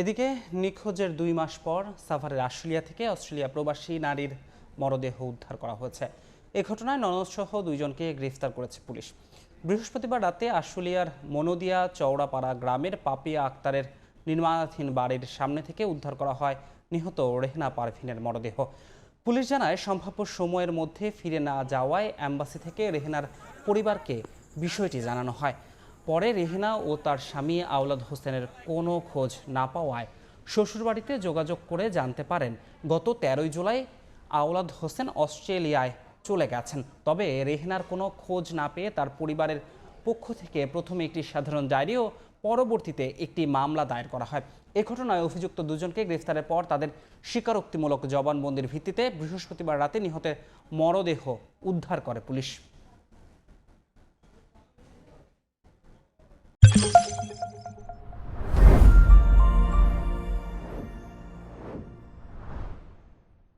এদিকে নিখোঁজের দুই মাস পর সাভারের আশুলিয়া থেকে অস্ট্রেলিয়া প্রবাসী নারীর মরদেহ উদ্ধার করা হয়েছে। এ ঘটনায় ননদসহ দুইজনকে গ্রেফতার করেছে পুলিশ। বৃহস্পতিবার রাতে আশুলিয়ার মনোদিয়া চৌড়াপাড়া গ্রামের পাপিয়া আক্তারের নির্মাণাধীন বাড়ির সামনে থেকে উদ্ধার করা হয় নিহত রেহনা পারভিনের মরদেহ। পুলিশ জানায়, সম্ভাব্য সময়ের মধ্যে ফিরে না যাওয়ায় অ্যাম্বাসি থেকে রেহেনার পরিবারকে বিষয়টি জানানো হয়। পরে রেহেনা ও তার স্বামী আওলাদ হোসেনের কোনো খোঁজ না পাওয়ায় শ্বশুরবাড়িতে যোগাযোগ করে জানতে পারেন, গত তেরোই জুলাই আওলাদ হোসেন অস্ট্রেলিয়ায় চলে গেছেন। তবে রেহেনার কোনো খোঁজ না পেয়ে তার পরিবারের পক্ষ থেকে প্রথমে একটি সাধারণ ডায়েরি ও পরবর্তীতে একটি মামলা দায়ের করা হয়। এ ঘটনায় অভিযুক্ত দুজনকে গ্রেফতারের পর তাদের স্বীকারোক্তিমূলক জবানবন্দির ভিত্তিতে বৃহস্পতিবার রাতে নিহতের মরদেহ উদ্ধার করে পুলিশ।